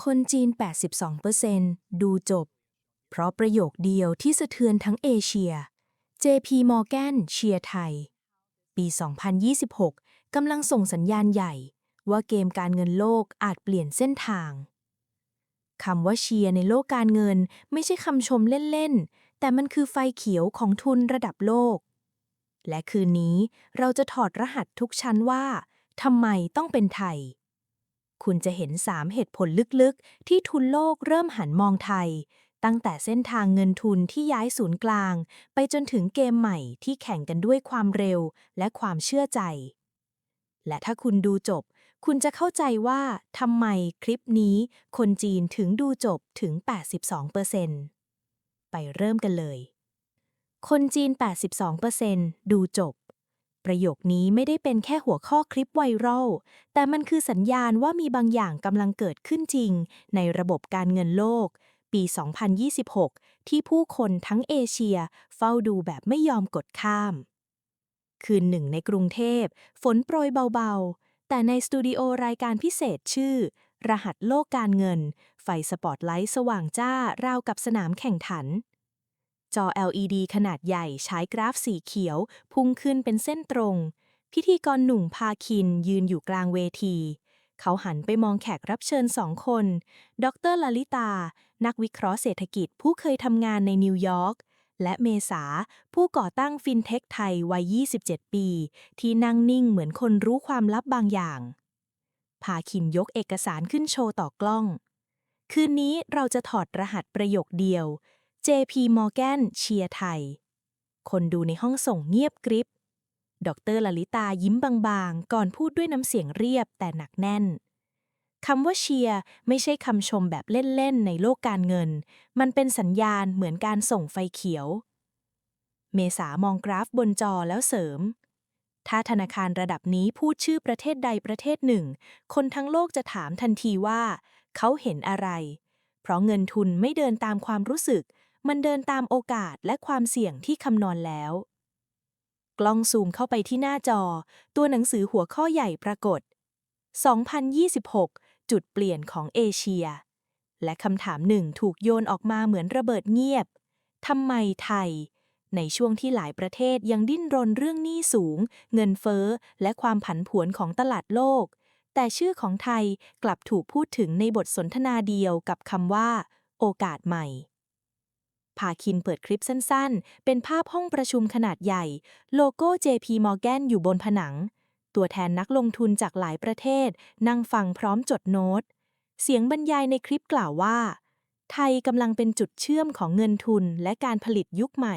คนจีน 82%ดูจบ เพราะประโยคเดียวที่สะเทือนทั้งเอเชีย JP Morgan เชียร์ไทย ปี 2026 กำลังส่งสัญญาณใหญ่ ว่าเกมการเงินโลกอาจเปลี่ยนเส้นทางคำว่าเชียร์ในโลกการเงินไม่ใช่คำชมเล่น ๆ แต่มันคือไฟเขียวของทุนระดับโลก และคืนนี้เราจะถอดรหัสทุกชั้นว่าทำไมต้องเป็นไทย คุณจะเห็น 3 เหตุผลลึกๆ ที่ทุนโลกเริ่มหันมองไทย ตั้งแต่เส้นทางเงินทุนที่ย้ายศูนย์กลาง ไปจนถึงเกมใหม่ที่แข่งกันด้วยความเร็วและความเชื่อใจ และถ้าคุณดูจบ คุณจะเข้าใจว่าทำไมคลิปนี้ คนจีนถึงดูจบถึง 82%ไปเริ่มกันเลย คนจีน 82%ดูจบ ประโยคนี้ไม่ได้เป็นแค่หัวข้อคลิปไวรัล แต่มันคือสัญญาณว่ามีบางอย่างกำลังเกิดขึ้นจริง ในระบบการเงินโลก ปี 2026 ที่ผู้คนทั้งเอเชียเฝ้าดูแบบไม่ยอมกดข้าม คืนหนึ่งในกรุงเทพ ฝนโปรยเบาๆ แต่ในสตูดิโอรายการพิเศษชื่อ รหัสโลกการเงิน ไฟสปอตไลท์สว่างจ้าราวกับสนามแข่งขัน จอ LED ขนาดใหญ่ฉายกราฟสีเขียว พุ่งขึ้นเป็นเส้นตรง พิธีกรหนุ่มพาคินยืนอยู่กลางเวที เขาหันไปมองแขกรับเชิญสองคน ดรลลิตา นักวิเคราะห์เศรษฐกิจผู้เคยทำงานในนิวยอร์ก และเมษา ผู้ก่อตั้งฟินเทคไทยวัย 27 ปี ที่นั่งนิ่งเหมือนคนรู้ความลับบางอย่าง พาคินยกเอกสารขึ้นโชว์ต่อกล้อง คืนนี้เราจะถอดรหัสประโยคเดียว JP Morgan เชียร์ไทย คนดูในห้องส่งเงียบกริบ ดรลลิตายิ้มบางๆ ก่อนพูดด้วยน้ำเสียงเรียบแต่หนักแน่น คำว่าเชียร์ไม่ใช่คำชมแบบเล่น ๆ ในโลกการเงิน มันเป็นสัญญาณเหมือนการส่งไฟเขียว เมษามองกราฟบนจอแล้วเสริม ถ้าธนาคารระดับนี้พูดชื่อประเทศใดประเทศหนึ่ง คนทั้งโลกจะถามทันทีว่า เขาเห็นอะไร เพราะเงินทุนไม่เดินตามความรู้สึก มันเดินตามโอกาสและความเสี่ยงที่คำนวณแล้ว กล้องซูมเข้าไปที่หน้าจอ ตัวหนังสือหัวข้อใหญ่ปรากฏ 2026 จุดเปลี่ยนของเอเชีย และคำถามหนึ่งถูกโยนออกมาเหมือนระเบิดเงียบ ทำไมไทย ในช่วงที่หลายประเทศยังดิ้นรนเรื่องหนี้สูง เงินเฟ้อ และความผันผวนของตลาดโลก แต่ชื่อของไทยกลับถูกพูดถึงในบทสนทนาเดียวกับคำว่า โอกาสใหม่ พาคินเปิดคลิปสั้นๆ เป็นภาพห้องประชุมขนาดใหญ่ โลโก้ JP Morgan อยู่บนผนัง ตัวแทนนักลงทุนจากหลายประเทศ นั่งฟังพร้อมจดโน้ต เสียงบรรยายในคลิปกล่าวว่า ไทยกำลังเป็นจุดเชื่อมของเงินทุนและการผลิตยุคใหม่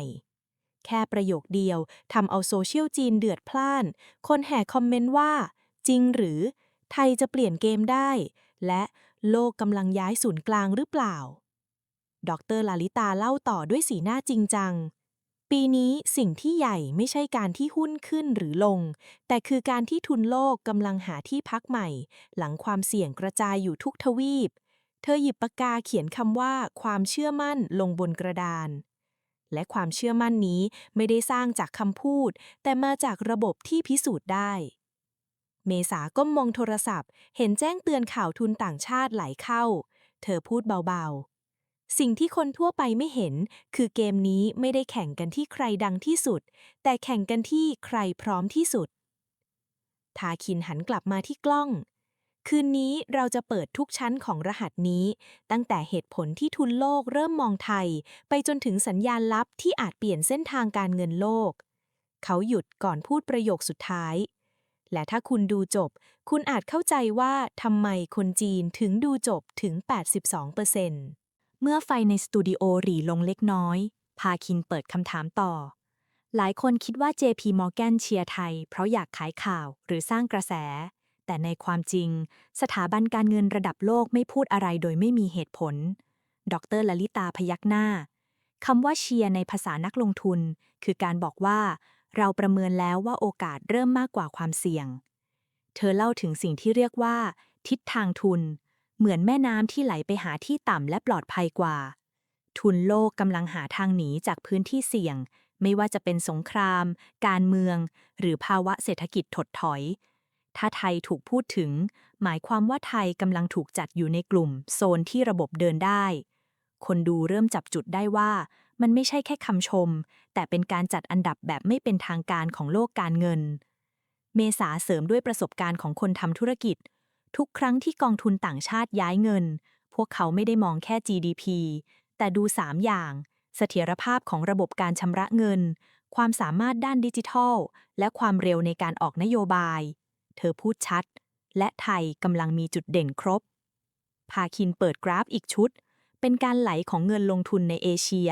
แค่ประโยคเดียวทำเอาโซเชียลจีนเดือดพล่าน คนแห่คอมเมนต์ว่า จริงหรือ ไทยจะเปลี่ยนเกมได้ และโลกกำลังย้ายศูนย์กลางหรือเปล่า ดรลาลิตาเล่าต่อด้วยสีหน้าจริงจัง ปีนี้สิ่งที่ใหญ่ไม่ใช่การที่หุ้นขึ้นหรือลง แต่คือการที่ทุนโลกกำลังหาที่พักใหม่ หลังความเสี่ยงกระจายอยู่ทุกทวีป เธอหยิบปากกาเขียนคำว่าความเชื่อมั่นลงบนกระดานและความเชื่อมั่นนี้ไม่ได้สร้างจากคำพูด แต่มาจากระบบที่พิสูจน์ได้ เมษาก้มมองโทรศัพท์ เห็นแจ้งเตือนข่าวทุนต่างชาติไหลเข้า เธอพูดเบาๆ สิ่งที่คนทั่วไปไม่เห็น คือเกมนี้ไม่ได้แข่งกันที่ใครดังที่สุด แต่แข่งกันที่ใครพร้อมที่สุด ทาคินหันกลับมาที่กล้อง คืนนี้เราจะเปิดทุกชั้นของรหัสนี้ ตั้งแต่เหตุผลที่ทุนโลกเริ่มมองไทย ไปจนถึงสัญญาณลับที่อาจเปลี่ยนเส้นทางการเงินโลก เขาหยุดก่อนพูดประโยคสุดท้าย และถ้าคุณดูจบ คุณอาจเข้าใจว่าทำไมคนจีนถึงดูจบถึง 82%เซ็นต์ เมื่อไฟในสตูดิโอหรี่ลงเล็กน้อย พาคินเปิดคำถามต่อ หลายคนคิดว่า JP Morgan เชียร์ไทย เพราะอยากขายข่าวหรือสร้างกระแส แต่ในความจริง สถาบันการเงินระดับโลกไม่พูดอะไรโดยไม่มีเหตุผล ดรลลิตาพยักหน้าคำว่าเชียร์ในภาษานักลงทุน คือการบอกว่า เราประเมินแล้วว่าโอกาสเริ่มมากกว่าความเสี่ยง เธอเล่าถึงสิ่งที่เรียกว่า ทิศทางทุน เหมือนแม่น้ำที่ไหลไปหาที่ต่ำและปลอดภัยกว่า ทุนโลกกำลังหาทางหนีจากพื้นที่เสี่ยง ไม่ว่าจะเป็นสงคราม การเมือง หรือภาวะเศรษฐกิจถดถอย ถ้าไทยถูกพูดถึง หมายความว่าไทยกำลังถูกจัดอยู่ในกลุ่ม โซนที่ระบบเดินได้ คนดูเริ่มจับจุดได้ว่า มันไม่ใช่แค่คำชม แต่เป็นการจัดอันดับแบบไม่เป็นทางการของโลกการเงิน เมษาเสริมด้วยประสบการณ์ของคนทำธุรกิจ ทุกครั้งที่กองทุนต่างชาติย้ายเงิน พวกเขาไม่ได้มองแค่ GDP แต่ดู 3 อย่าง เสถียรภาพของระบบการชำระเงิน ความสามารถด้านดิจิทัล และความเร็วในการออกนโยบาย เธอพูดชัด และไทยกำลังมีจุดเด่นครบ พาคินเปิดกราฟอีกชุด เป็นการไหลของเงินลงทุนในเอเชีย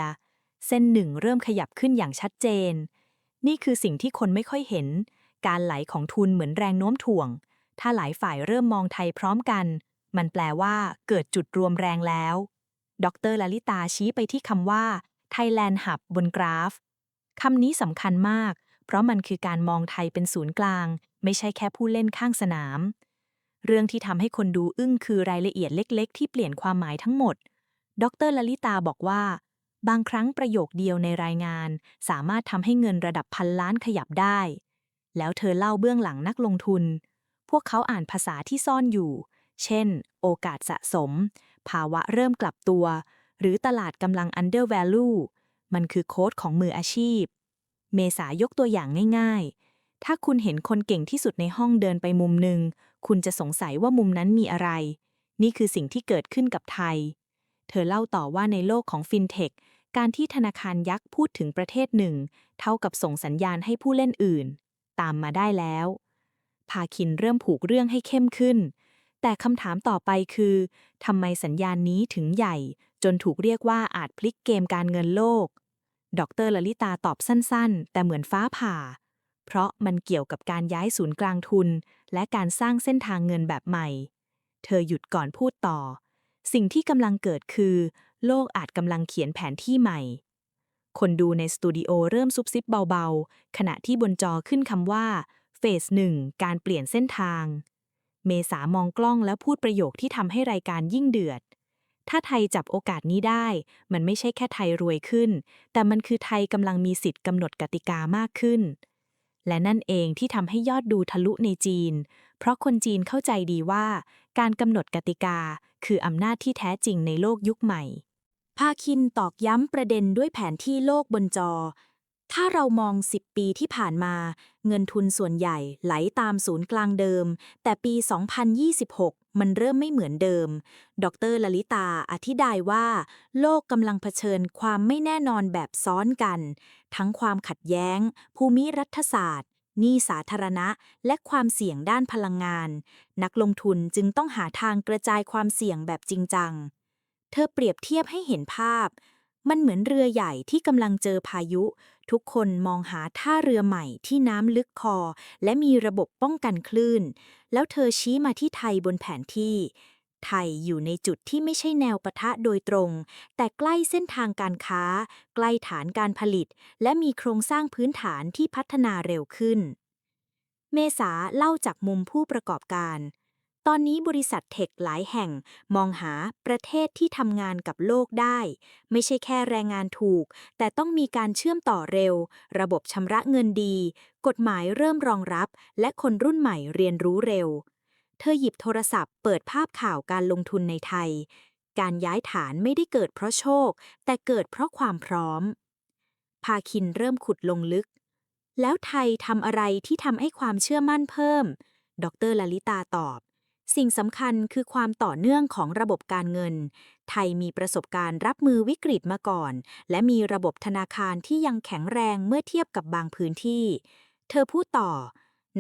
เส้นหนึ่งเริ่มขยับขึ้นอย่างชัดเจน นี่คือสิ่งที่คนไม่ค่อยเห็น การไหลของทุนเหมือนแรงโน้มถ่วง ถ้าหลายฝ่ายเริ่มมองไทยพร้อมกัน มันแปลว่าเกิดจุดรวมแรงแล้ว ดรลลิตาชี้ไปที่คำว่า Thailand Hub บนกราฟ คำนี้สำคัญมาก เพราะมันคือการมองไทยเป็นศูนย์กลาง ไม่ใช่แค่ผู้เล่นข้างสนาม เรื่องที่ทำให้คนดูอึ้งคือรายละเอียดเล็ก ๆ ที่เปลี่ยนความหมายทั้งหมด ดรลลิตาบอกว่า บางครั้งประโยคเดียวในรายงาน สามารถทำให้เงินระดับพันล้านขยับได้ แล้วเธอเล่าเบื้องหลังนักลงทุน วกเขาอ่านภาษาที่ซ่อนอยู่ เช่น โอกาสสะสม ภาวะเริ่มกลับตัว หรือตลาดกำลัง under value มันคือโค้ดของมืออาชีพ เมษายกตัวอย่างง่าย ๆ ถ้าคุณเห็นคนเก่งที่สุดในห้องเดินไปมุมหนึ่ง คุณจะสงสัยว่ามุมนั้นมีอะไร นี่คือสิ่งที่เกิดขึ้นกับไทย เธอเล่าต่อว่าในโลกของฟินเทคการที่ธนาคารยักษ์พูดถึงประเทศหนึ่ง เท่ากับส่งสัญญาณให้ผู้เล่นอื่น ตามมาได้แล้ว พาคินเริ่มผูกเรื่องให้เข้มขึ้น แต่คำถามต่อไปคือทำไมสัญญาณนี้ถึงใหญ่ จนถูกเรียกว่าอาจพลิกเกมการเงินโลก ดรลลิตาตอบสั้นๆ แต่เหมือนฟ้าผ่า เพราะมันเกี่ยวกับการย้ายศูนย์กลางทุน และการสร้างเส้นทางเงินแบบใหม่ เธอหยุดก่อนพูดต่อ สิ่งที่กำลังเกิดคือ โลกอาจกำลังเขียนแผนที่ใหม่คนดูในสตูดิโอเริ่มซุบซิบเบาๆ ขณะที่บนจอขึ้นคำว่า เฟสหนึ่งการเปลี่ยนเส้นทาง เมษามองกล้องแล้วพูดประโยคที่ทำให้รายการยิ่งเดือด ถ้าไทยจับโอกาสนี้ได้ มันไม่ใช่แค่ไทยรวยขึ้น แต่มันคือไทยกำลังมีสิทธิ์กำหนดกติกามากขึ้น และนั่นเองที่ทำให้ยอดดูทะลุในจีน เพราะคนจีนเข้าใจดีว่า การกำหนดกติกา คืออำนาจที่แท้จริงในโลกยุคใหม่ ภาคินตอกย้ำประเด็นด้วยแผนที่โลกบนจอ ถ้าเรามอง 10 ปีที่ผ่านมา เงินทุนส่วนใหญ่ไหลตามศูนย์กลางเดิม แต่ปี 2026 มันเริ่มไม่เหมือนเดิม ดรลลิตาอธิบายว่า โลกกำลังเผชิญความไม่แน่นอนแบบซ้อนกัน ทั้งความขัดแย้ง ภูมิรัฐศาสตร์หนี้สาธารณะ และความเสี่ยงด้านพลังงาน นักลงทุนจึงต้องหาทางกระจายความเสี่ยงแบบจริงจัง เธอเปรียบเทียบให้เห็นภาพ มันเหมือนเรือใหญ่ที่กำลังเจอพายุ ทุกคนมองหาท่าเรือใหม่ที่น้ำลึกคอ และมีระบบป้องกันคลื่น แล้วเธอชี้มาที่ไทยบนแผนที่ ไทยอยู่ในจุดที่ไม่ใช่แนวปะทะโดยตรง แต่ใกล้เส้นทางการค้า ใกล้ฐานการผลิต และมีโครงสร้างพื้นฐานที่พัฒนาเร็วขึ้น เมษาเล่าจากมุมผู้ประกอบการ ตอนนี้บริษัทเทคหลายแห่งมองหาประเทศที่ทำงานกับโลกได้ ไม่ใช่แค่แรงงานถูก แต่ต้องมีการเชื่อมต่อเร็ว ระบบชำระเงินดี กฎหมายเริ่มรองรับ และคนรุ่นใหม่เรียนรู้เร็ว เธอหยิบโทรศัพท์เปิดภาพข่าวการลงทุนในไทย การย้ายฐานไม่ได้เกิดเพราะโชค แต่เกิดเพราะความพร้อม พาคินเริ่มขุดลงลึก แล้วไทยทำอะไรที่ทำให้ความเชื่อมั่นเพิ่ม ดรลลิตาตอบ สิ่งสำคัญคือความต่อเนื่องของระบบการเงิน ไทยมีประสบการณ์รับมือวิกฤตมาก่อน และมีระบบธนาคารที่ยังแข็งแรงเมื่อเทียบกับบางพื้นที่ เธอพูดต่อ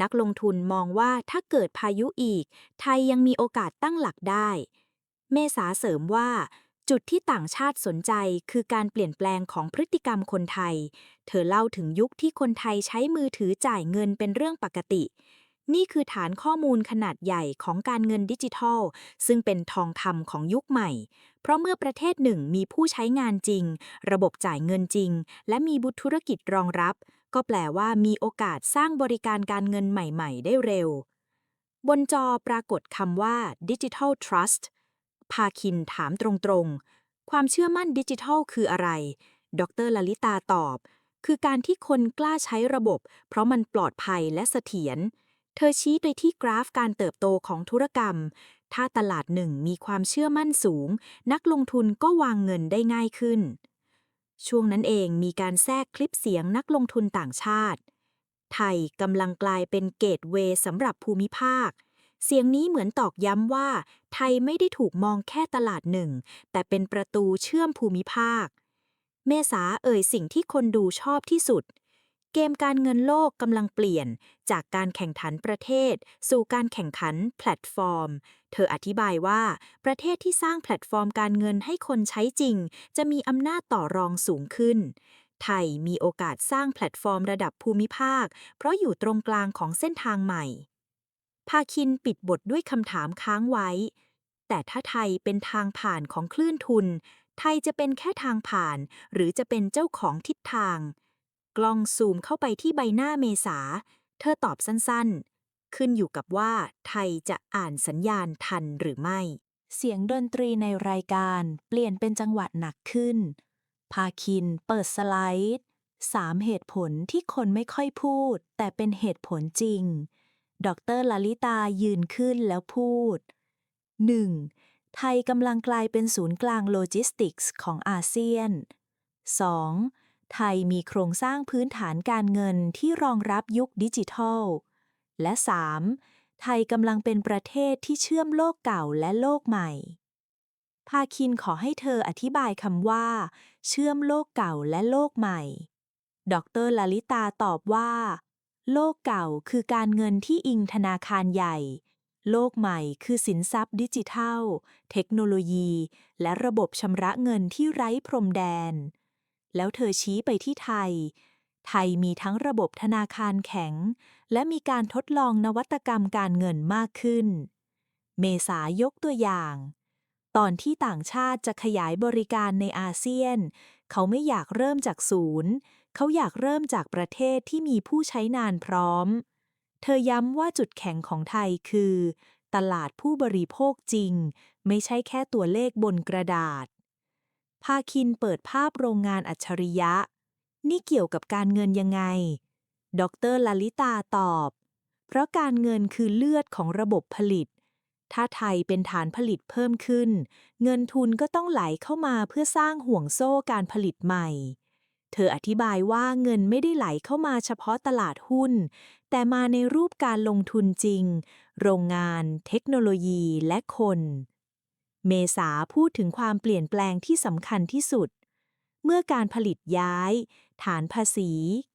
นักลงทุนมองว่าถ้าเกิดพายุอีก ไทยยังมีโอกาสตั้งหลักได้ เมษาเสริมว่าจุดที่ต่างชาติสนใจคือการเปลี่ยนแปลงของพฤติกรรมคนไทย เธอเล่าถึงยุคที่คนไทยใช้มือถือจ่ายเงินเป็นเรื่องปกติ นี่คือฐานข้อมูลขนาดใหญ่ของการเงินดิจิทัล ซึ่งเป็นทองคำของยุคใหม่ เพราะเมื่อประเทศหนึ่งมีผู้ใช้งานจริง ระบบจ่ายเงินจริง และมีบุตรธุรกิจรองรับ ก็แปลว่ามีโอกาสสร้างบริการการเงินใหม่ ๆ ได้เร็ว บนจอปรากฏคำว่า Digital Trust พาคินถามตรงๆ ความเชื่อมั่นดิจิทัลคืออะไร ดรลลิตาตอบ คือการที่คนกล้าใช้ระบบ เพราะมันปลอดภัยและเสถียร เธอชี้ไปที่กราฟการเติบโตของธุรกรรม ถ้าตลาดหนึ่งมีความเชื่อมั่นสูง นักลงทุนก็วางเงินได้ง่ายขึ้น ช่วงนั้นเองมีการแทรกคลิปเสียงนักลงทุนต่างชาติ ไทยกำลังกลายเป็นเกตเวย์สำหรับภูมิภาค เสียงนี้เหมือนตอกย้ำว่า ไทยไม่ได้ถูกมองแค่ตลาดหนึ่ง แต่เป็นประตูเชื่อมภูมิภาค เมษาเอ่ยสิ่งที่คนดูชอบที่สุด เกมการเงินโลกกำลังเปลี่ยน จากการแข่งขันประเทศ สู่การแข่งขันแพลตฟอร์ม เธออธิบายว่า ประเทศที่สร้างแพลตฟอร์มการเงินให้คนใช้จริง จะมีอำนาจต่อรองสูงขึ้น ไทยมีโอกาสสร้างแพลตฟอร์มระดับภูมิภาค เพราะอยู่ตรงกลางของเส้นทางใหม่ ภาคินปิดบทด้วยคำถามค้างไว้ แต่ถ้าไทยเป็นทางผ่านของคลื่นทุน ไทยจะเป็นแค่ทางผ่าน หรือจะเป็นเจ้าของทิศทาง กล้องซูมเข้าไปที่ใบหน้าเมษา เธอตอบสั้นๆ ขึ้นอยู่กับว่าไทยจะอ่านสัญญาณทันหรือไม่ เสียงดนตรีในรายการเปลี่ยนเป็นจังหวะหนักขึ้น พาคินเปิดสไลด์สามเหตุผลที่คนไม่ค่อยพูด แต่เป็นเหตุผลจริง ดรลลิตายืนขึ้นแล้วพูด 1. ไทยกำลังกลายเป็นศูนย์กลางโลจิสติกส์ของอาเซียน 2. ไทยมีโครงสร้างพื้นฐานการเงินที่รองรับยุคดิจิทัล และ 3. ไทยกำลังเป็นประเทศที่เชื่อมโลกเก่าและโลกใหม่ ภาคินขอให้เธออธิบายคำว่า เชื่อมโลกเก่าและโลกใหม่ ดรลลิตาตอบว่า โลกเก่าคือการเงินที่อิงธนาคารใหญ่ โลกใหม่คือสินทรัพย์ดิจิทัล เทคโนโลยี และระบบชำระเงินที่ไร้พรมแดน แล้วเธอชี้ไปที่ไทย ไทยมีทั้งระบบธนาคารแข็ง และมีการทดลองนวัตกรรมการเงินมากขึ้น เมษายกตัวอย่าง ตอนที่ต่างชาติจะขยายบริการในอาเซียน เขาไม่อยากเริ่มจากศูนย์ เขาอยากเริ่มจากประเทศที่มีผู้ใช้นานพร้อม เธอย้ำว่าจุดแข็งของไทยคือ ตลาดผู้บริโภคจริง ไม่ใช่แค่ตัวเลขบนกระดาษ ภาคินเปิดภาพโรงงานอัจฉริยะ นี่เกี่ยวกับการเงินยังไง ดรลลิตาตอบ เพราะการเงินคือเลือดของระบบผลิต ถ้าไทยเป็นฐานผลิตเพิ่มขึ้น เงินทุนก็ต้องไหลเข้ามาเพื่อสร้างห่วงโซ่การผลิตใหม่ เธออธิบายว่าเงินไม่ได้ไหลเข้ามาเฉพาะตลาดหุ้น แต่มาในรูปการลงทุนจริง โรงงาน เทคโนโลยีและคน เมษาพูดถึงความเปลี่ยนแปลงที่สำคัญที่สุด เมื่อการผลิตย้าย ฐานภาษี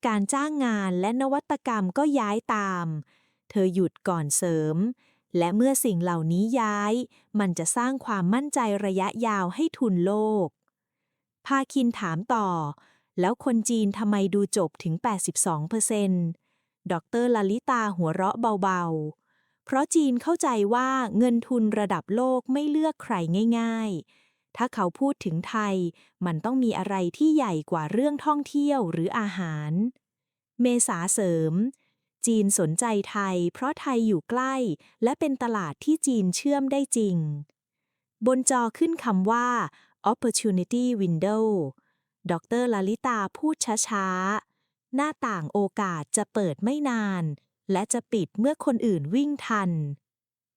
การจ้างงานและนวัตกรรมก็ย้ายตาม เธอหยุดก่อนเสริม และเมื่อสิ่งเหล่านี้ย้าย มันจะสร้างความมั่นใจระยะยาวให้ทุนโลก ภาคินถามต่อ แล้วคนจีนทำไมดูจบถึง 82%ดรลลิตาหัวเราะเบาๆ เพราะจีนเข้าใจว่าเงินทุนระดับโลกไม่เลือกใครง่าย ๆ ถ้าเขาพูดถึงไทย มันต้องมีอะไรที่ใหญ่กว่าเรื่องท่องเที่ยวหรืออาหาร เมษาเสริม จีนสนใจไทย เพราะไทยอยู่ใกล้ และเป็นตลาดที่จีนเชื่อมได้จริง บนจอขึ้นคำว่า opportunity window ดรลลิตาพูดช้าๆ หน้าต่างโอกาสจะเปิดไม่นาน และจะปิดเมื่อคนอื่นวิ่งทัน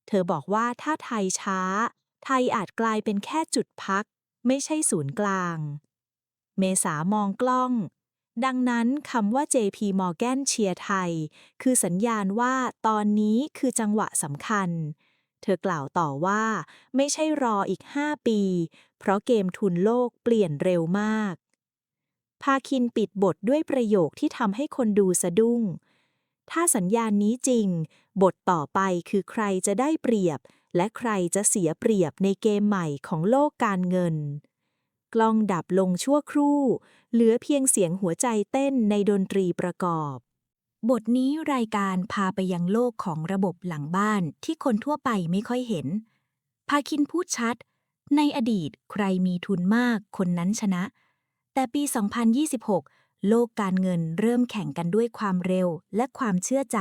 เธอบอกว่าถ้าไทยช้า ไทยอาจกลายเป็นแค่จุดพัก ไม่ใช่ศูนย์กลาง เมษามองกล้อง ดังนั้นคำว่า JP Morgan เชียร์ไทย คือสัญญาณว่าตอนนี้คือจังหวะสำคัญ เธอกล่าวต่อว่าไม่ใช่รออีก 5 ปี เพราะเกมทุนโลกเปลี่ยนเร็วมาก พาคินปิดบทด้วยประโยคที่ทำให้คนดูสะดุ้ง ถ้าสัญญาณนี้จริง บทต่อไปคือใครจะได้เปรียบ และใครจะเสียเปรียบในเกมใหม่ของโลกการเงิน กล้องดับลงชั่วครู่ เหลือเพียงเสียงหัวใจเต้นในดนตรีประกอบบทนี้รายการพาไปยังโลกของระบบหลังบ้านที่คนทั่วไปไม่ค่อยเห็น พาคินพูดชัด ในอดีตใครมีทุนมากคนนั้นชนะ แต่ปี 2026 โลกการเงินเริ่มแข่งกันด้วยความเร็วและความเชื่อใจ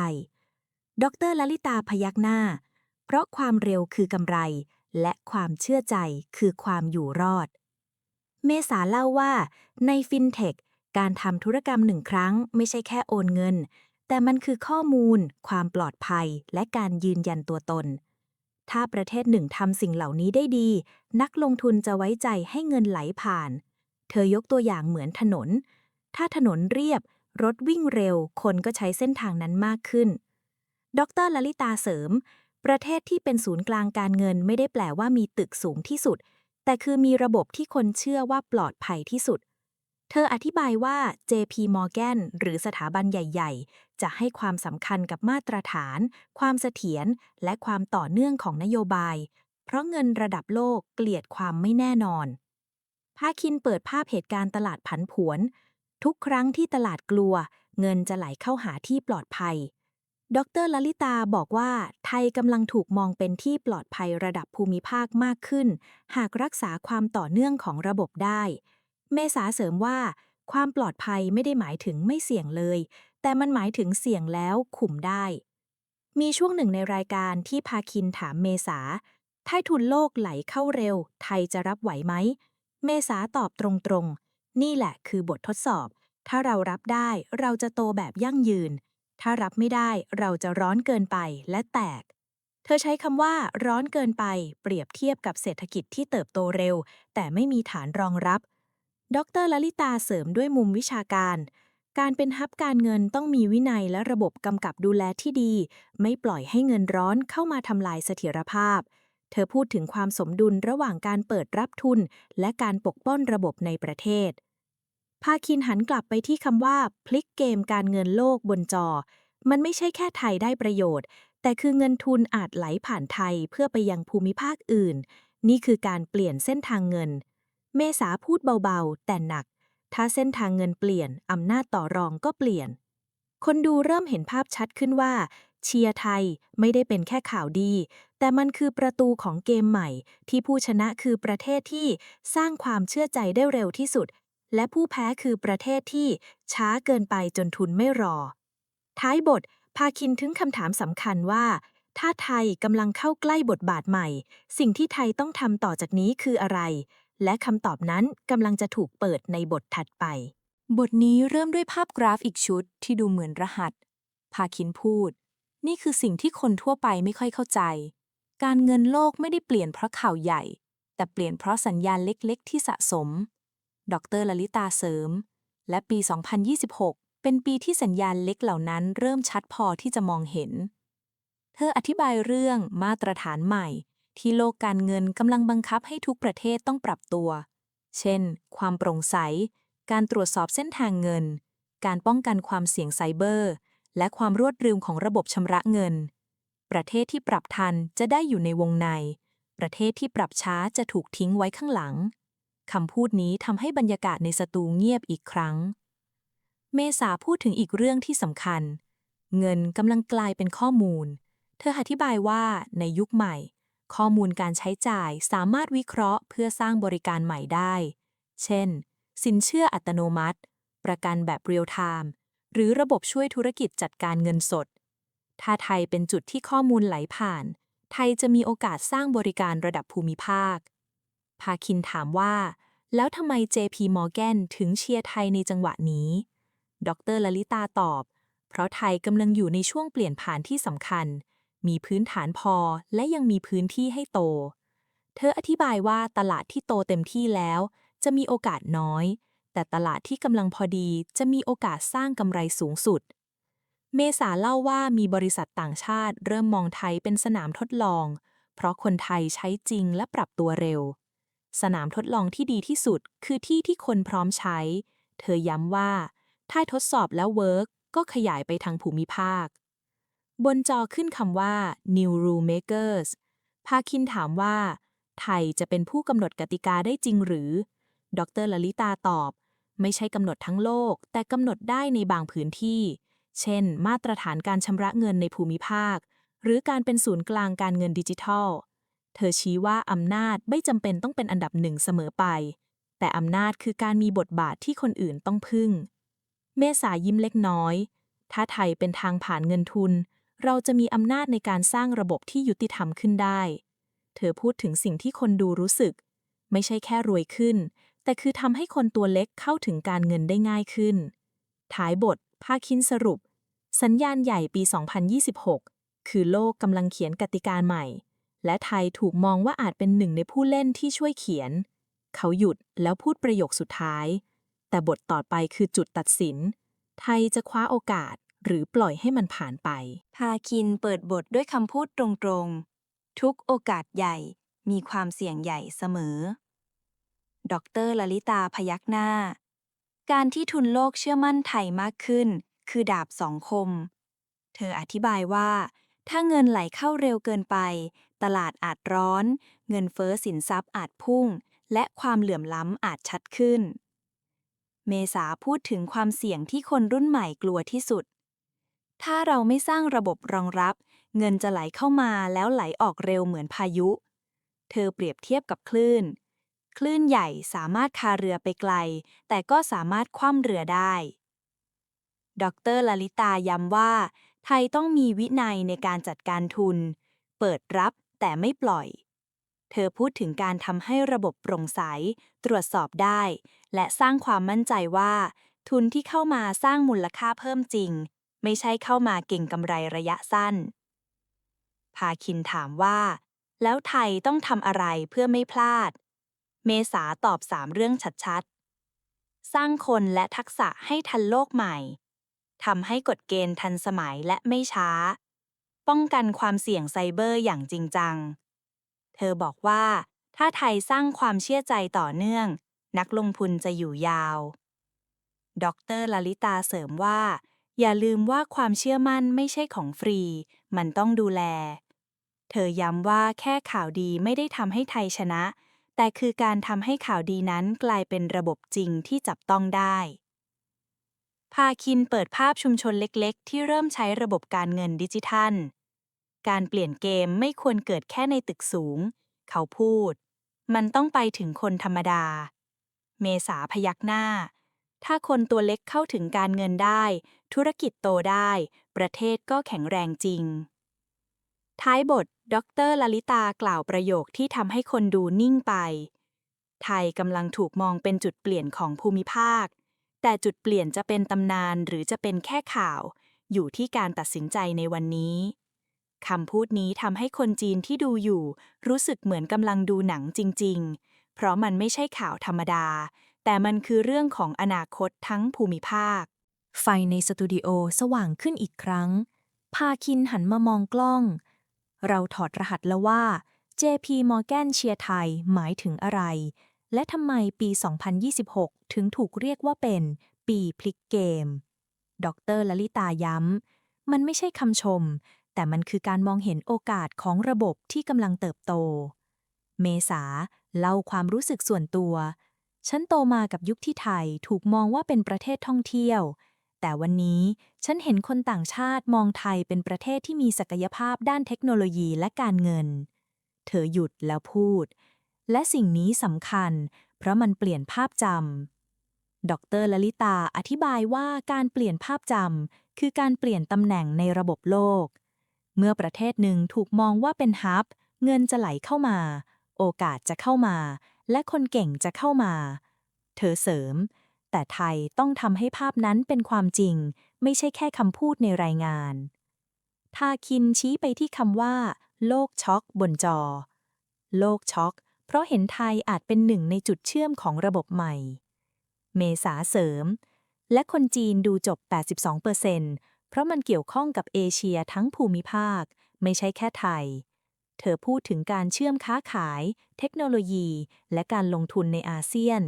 ดรลลิตาพยักหน้า เพราะความเร็วคือกำไร และความเชื่อใจคือความอยู่รอด เมษาเล่าว่าในฟินเทคการทำธุรกรรมหนึ่งครั้งไม่ใช่แค่โอนเงิน แต่มันคือข้อมูล ความปลอดภัย และการยืนยันตัวตน ถ้าประเทศหนึ่งทำสิ่งเหล่านี้ได้ดี นักลงทุนจะไว้ใจให้เงินไหลผ่าน เธอยกตัวอย่างเหมือนถนน ถ้าถนนเรียบ รถวิ่งเร็ว คนก็ใช้เส้นทางนั้นมากขึ้น ดรลลิตาเสริม ประเทศที่เป็นศูนย์กลางการเงินไม่ได้แปลว่ามีตึกสูงที่สุด แต่คือมีระบบที่คนเชื่อว่าปลอดภัยที่สุด เธออธิบายว่า JP Morgan หรือสถาบันใหญ่ ๆ จะให้ความสำคัญกับมาตรฐาน ความเสถียร และความต่อเนื่องของนโยบาย เพราะเงินระดับโลกเกลียดความไม่แน่นอน ภาคินเปิดภาพเหตุการณ์ตลาดผันผวน ทุกครั้งที่ตลาดกลัว เงินจะไหลเข้าหาที่ปลอดภัย ดรลลิตาบอกว่า ไทยกำลังถูกมองเป็นที่ปลอดภัยระดับภูมิภาคมากขึ้น หากรักษาความต่อเนื่องของระบบได้ เมษาเสริมว่า ความปลอดภัยไม่ได้หมายถึงไม่เสี่ยงเลย แต่มันหมายถึงเสี่ยงแล้วขุมได้ มีช่วงหนึ่งในรายการที่พาคินถามเมษาถ้าทุนโลกไหลเข้าเร็ว ไทยจะรับไหวไหม เมษาตอบตรงๆ นี่แหละคือบททดสอบ ถ้าเรารับได้เราจะโตแบบยั่งยืน ถ้ารับไม่ได้เราจะร้อนเกินไปและแตก เธอใช้คำว่าร้อนเกินไป เปรียบเทียบกับเศรษฐกิจที่เติบโตเร็ว แต่ไม่มีฐานรองรับ ดรลลิตาเสริมด้วยมุมวิชาการ การเป็นฮับการเงินต้องมีวินัยและระบบกำกับดูแลที่ดี ไม่ปล่อยให้เงินร้อนเข้ามาทำลายเสถียรภาพเธอพูดถึงความสมดุลระหว่างการเปิดรับทุน และการปกป้องระบบในประเทศ ภาคินหันกลับไปที่คำว่า พลิกเกมการเงินโลกบนจอ มันไม่ใช่แค่ไทยได้ประโยชน์ แต่คือเงินทุนอาจไหลผ่านไทยเพื่อไปยังภูมิภาคอื่น นี่คือการเปลี่ยนเส้นทางเงิน เมษาพูดเบาๆ แต่หนัก ถ้าเส้นทางเงินเปลี่ยน อำนาจต่อรองก็เปลี่ยน คนดูเริ่มเห็นภาพชัดขึ้นว่า เชียร์ไทยไม่ได้เป็นแค่ข่าวดี แต่มันคือประตูของเกมใหม่ ที่ผู้ชนะคือประเทศที่สร้างความเชื่อใจได้เร็วที่สุด และผู้แพ้คือประเทศที่ช้าเกินไปจนทุนไม่รอ ท้ายบทพาคินถึงคำถามสำคัญว่า ถ้าไทยกำลังเข้าใกล้บทบาทใหม่ สิ่งที่ไทยต้องทำต่อจากนี้คืออะไร และคำตอบนั้นกำลังจะถูกเปิดในบทถัดไป บทนี้เริ่มด้วยภาพกราฟอีกชุดที่ดูเหมือนรหัส พาคินพูด นี่คือสิ่งที่คนทั่วไปไม่ค่อยเข้าใจ การเงินโลกไม่ได้เปลี่ยนเพราะข่าวใหญ่ แต่เปลี่ยนเพราะสัญญาณเล็กๆ ที่สะสม ดรลลิตาเสริม และปี 2026 เป็นปีที่สัญญาณเล็กเหล่านั้นเริ่มชัดพอที่จะมองเห็น เธออธิบายเรื่องมาตรฐานใหม่ ที่โลกการเงินกำลังบังคับให้ทุกประเทศต้องปรับตัว เช่น ความโปร่งใส การตรวจสอบเส้นทางเงิน การป้องกันความเสี่ยงไซเบอร์ และความรวดเร็วของระบบชำระเงิน ประเทศที่ปรับทันจะได้อยู่ในวงใน ประเทศที่ปรับช้าจะถูกทิ้งไว้ข้างหลัง คำพูดนี้ทำให้บรรยากาศในสตูเงียบอีกครั้ง เมษาพูดถึงอีกเรื่องที่สำคัญ เงินกำลังกลายเป็นข้อมูล เธออธิบายว่าในยุคใหม่ ข้อมูลการใช้จ่ายสามารถวิเคราะห์เพื่อสร้างบริการใหม่ได้ เช่น สินเชื่ออัตโนมัติ ประกันแบบเรียลไทม์หรือระบบช่วยธุรกิจจัดการเงินสด ถ้าไทยเป็นจุดที่ข้อมูลไหลผ่าน ไทยจะมีโอกาสสร้างบริการระดับภูมิภาค พาคินถามว่า แล้วทำไม JP Morgan ถึงเชียร์ไทยในจังหวะนี้ ดรลลิตาตอบ เพราะไทยกำลังอยู่ในช่วงเปลี่ยนผ่านที่สำคัญ มีพื้นฐานพอและยังมีพื้นที่ให้โต เธออธิบายว่าตลาดที่โตเต็มที่แล้ว จะมีโอกาสน้อย แต่ตลาดที่กำลังพอดีจะมีโอกาสสร้างกำไรสูงสุดเมษาเล่าว่ามีบริษัทต่างชาติเริ่มมองไทยเป็นสนามทดลอง เพราะคนไทยใช้จริงและปรับตัวเร็ว สนามทดลองที่ดีที่สุดคือที่ที่คนพร้อมใช้ เธอย้ำว่า ถ้าทดสอบแล้วเวิร์กก็ขยายไปทางภูมิภาค บนจอขึ้นคำว่า New Rule Makers พาคินถามว่า ไทยจะเป็นผู้กำหนดกติกาได้จริงหรือ ดรลลิตาตอบ ไม่ใช่กำหนดทั้งโลก แต่กำหนดได้ในบางพื้นที่ เช่น มาตรฐานการชำระเงินในภูมิภาค หรือการเป็นศูนย์กลางการเงินดิจิทัล เธอชี้ว่าอำนาจไม่จำเป็นต้องเป็นอันดับหนึ่งเสมอไป แต่อำนาจคือการมีบทบาทที่คนอื่นต้องพึ่ง เมษายิ้มเล็กน้อย ถ้าไทยเป็นทางผ่านเงินทุน เราจะมีอำนาจในการสร้างระบบที่ยุติธรรมขึ้นได้ เธอพูดถึงสิ่งที่คนดูรู้สึก ไม่ใช่แค่รวยขึ้น แต่คือทำให้คนตัวเล็กเข้าถึงการเงินได้ง่ายขึ้น ท้ายบท ภาคินสรุป สัญญาณใหญ่ปี 2026 คือโลกกำลังเขียนกติกาใหม่ และไทยถูกมองว่าอาจเป็นหนึ่งในผู้เล่นที่ช่วยเขียน เขาหยุดแล้วพูดประโยคสุดท้าย แต่บทต่อไปคือจุดตัดสิน ไทยจะคว้าโอกาสหรือปล่อยให้มันผ่านไป พาคินเปิดบทด้วยคำพูดตรงๆ ทุกโอกาสใหญ่มีความเสี่ยงใหญ่เสมอ ดรลลิตาพยักหน้า การที่ทุนโลกเชื่อมั่นไทยมากขึ้น คือดาบสองคม เธออธิบายว่า ถ้าเงินไหลเข้าเร็วเกินไป ตลาดอาจร้อน เงินเฟ้อสินทรัพย์อาจพุ่ง และความเหลื่อมล้ำอาจชัดขึ้น เมษาพูดถึงความเสี่ยงที่คนรุ่นใหม่กลัวที่สุด ถ้าเราไม่สร้างระบบรองรับ เงินจะไหลเข้ามาแล้วไหลออกเร็วเหมือนพายุ เธอเปรียบเทียบกับคลื่น คลื่นใหญ่สามารถคาเรือไปไกล แต่ก็สามารถคว่ำเรือได้ ดรลลิตาย้ำว่า ไทยต้องมีวินัยในการจัดการทุนเปิดรับ แต่ไม่ปล่อย เธอพูดถึงการทำให้ระบบโปร่งใส ตรวจสอบได้ และสร้างความมั่นใจว่า ทุนที่เข้ามาสร้างมูลค่าเพิ่มจริง ไม่ใช่เข้ามาเก่งกำไรระยะสั้น พาคินถามว่า แล้วไทยต้องทำอะไรเพื่อไม่พลาด เมษาตอบสามเรื่องชัดๆ สร้างคนและทักษะให้ทันโลกใหม่ทำให้กฎเกณฑ์ทันสมัยและไม่ช้า ป้องกันความเสี่ยงไซเบอร์อย่างจริงจัง เธอบอกว่า ถ้าไทยสร้างความเชื่อใจต่อเนื่อง นักลงทุนจะอยู่ยาว ดรลลิตาเสริมว่า อย่าลืมว่าความเชื่อมั่นไม่ใช่ของฟรี มันต้องดูแล เธอย้ำว่าแค่ข่าวดีไม่ได้ทำให้ไทยชนะ แต่คือการทำให้ข่าวดีนั้นกลายเป็นระบบจริงที่จับต้องได้พาคินเปิดภาพชุมชนเล็ก ๆ ที่เริ่มใช้ระบบการเงินดิจิทัล การเปลี่ยนเกมไม่ควรเกิดแค่ในตึกสูง เขาพูด มันต้องไปถึงคนธรรมดา เมษาพยักหน้า ถ้าคนตัวเล็กเข้าถึงการเงินได้ ธุรกิจโตได้ ประเทศก็แข็งแรงจริง ท้ายบท ดรลลิตากล่าวประโยคที่ทำให้คนดูนิ่งไป ไทยกำลังถูกมองเป็นจุดเปลี่ยนของภูมิภาค แต่จุดเปลี่ยนจะเป็นตำนานหรือจะเป็นแค่ข่าว อยู่ที่การตัดสินใจในวันนี้ คำพูดนี้ทำให้คนจีนที่ดูอยู่ รู้สึกเหมือนกำลังดูหนังจริง ๆ เพราะมันไม่ใช่ข่าวธรรมดา แต่มันคือเรื่องของอนาคตทั้งภูมิภาค ไฟในสตูดิโอสว่างขึ้นอีกครั้ง พาคินหันมามองกล้อง เราถอดรหัสแล้วว่า JP Morgan เชียร์ไทยหมายถึงอะไร และทำไมปี 2026 ถึงถูกเรียกว่าเป็น ปีพลิกเกม ดรลลิตาย้ำ มันไม่ใช่คำชม แต่มันคือการมองเห็นโอกาสของระบบที่กำลังเติบโต เมษาเล่าความรู้สึกส่วนตัว ฉันโตมากับยุคที่ไทยถูกมองว่าเป็นประเทศท่องเที่ยว แต่วันนี้ฉันเห็นคนต่างชาติมองไทยเป็นประเทศที่มีศักยภาพด้านเทคโนโลยีและการเงิน เธอหยุดแล้วพูด และสิ่งนี้สำคัญ เพราะมันเปลี่ยนภาพจำ ดรลลิตาอธิบายว่าการเปลี่ยนภาพจำคือการเปลี่ยนตำแหน่งในระบบโลก เมื่อประเทศหนึ่งถูกมองว่าเป็นฮับ เงินจะไหลเข้ามา โอกาสจะเข้ามา และคนเก่งจะเข้ามา เธอเสริม แต่ไทยต้องทำให้ภาพนั้นเป็นความจริง ไม่ใช่แค่คำพูดในรายงาน ทาคินชี้ไปที่คำว่า โลกช็อกบนจอ โลกช็อก เพราะเห็นไทยอาจเป็นหนึ่งในจุดเชื่อมของระบบใหม่ เมษาเสริม และคนจีนดูจบ 82%เพราะมันเกี่ยวข้องกับเอเชียทั้งภูมิภาค ไม่ใช่แค่ไทย เธอพูดถึงการเชื่อมค้าขาย เทคโนโลยี และการลงทุนในอาเซียน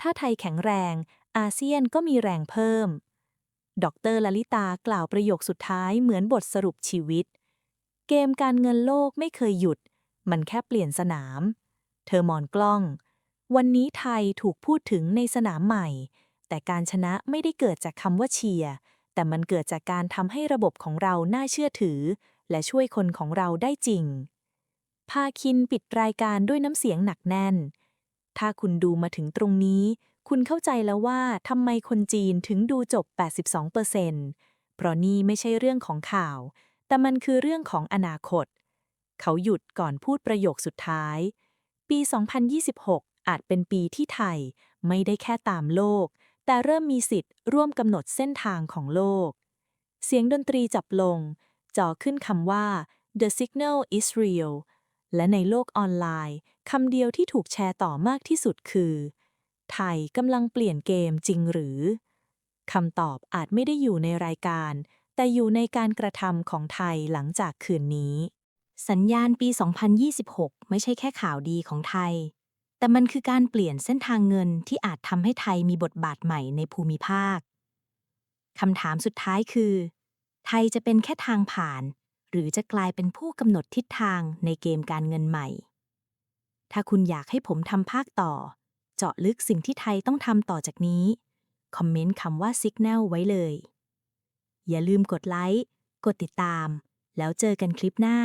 ถ้าไทยแข็งแรง อาเซียนก็มีแรงเพิ่ม ดรลลิตากล่าวประโยคสุดท้ายเหมือนบทสรุปชีวิต เกมการเงินโลกไม่เคยหยุด มันแค่เปลี่ยนสนาม เธอมอนกล้อง วันนี้ไทยถูกพูดถึงในสนามใหม่ แต่การชนะไม่ได้เกิดจากคำว่าเชียร์ แต่มันเกิดจากการทำให้ระบบของเราน่าเชื่อถือ และช่วยคนของเราได้จริง พาคินปิดรายการด้วยน้ำเสียงหนักแน่น ถ้าคุณดูมาถึงตรงนี้ คุณเข้าใจแล้วว่าทำไมคนจีนถึงดูจบ 82%เพราะนี่ไม่ใช่เรื่องของข่าว แต่มันคือเรื่องของอนาคต เขาหยุดก่อนพูดประโยคสุดท้าย ปี 2026 อาจเป็นปีที่ไทย ไม่ได้แค่ตามโลก แต่เริ่มมีสิทธิ์ร่วมกำหนดเส้นทางของโลก เสียงดนตรีจับลงจ่อขึ้นคำว่า The Signal is real และในโลกออนไลน์คำเดียวที่ถูกแชร์ต่อมากที่สุดคือ ไทยกำลังเปลี่ยนเกมจริงหรือคำตอบอาจไม่ได้อยู่ในรายการ แต่อยู่ในการกระทำของไทยหลังจากคืนนี้ สัญญาณปี 2026 ไม่ใช่แค่ข่าวดีของไทย แต่มันคือการเปลี่ยนเส้นทางเงินที่อาจทำให้ไทยมีบทบาทใหม่ในภูมิภาคคำถามสุดท้ายคือ ไทยจะเป็นแค่ทางผ่าน หรือจะกลายเป็นผู้กำหนดทิศทางในเกมการเงินใหม่ ถ้าคุณอยากให้ผมทำภาคต่อ เจาะลึกสิ่งที่ไทยต้องทำต่อจากนี้ คอมเมนต์คำว่า Signal ไว้เลย อย่าลืมกดไลค์ กดติดตาม แล้วเจอกันคลิปหน้า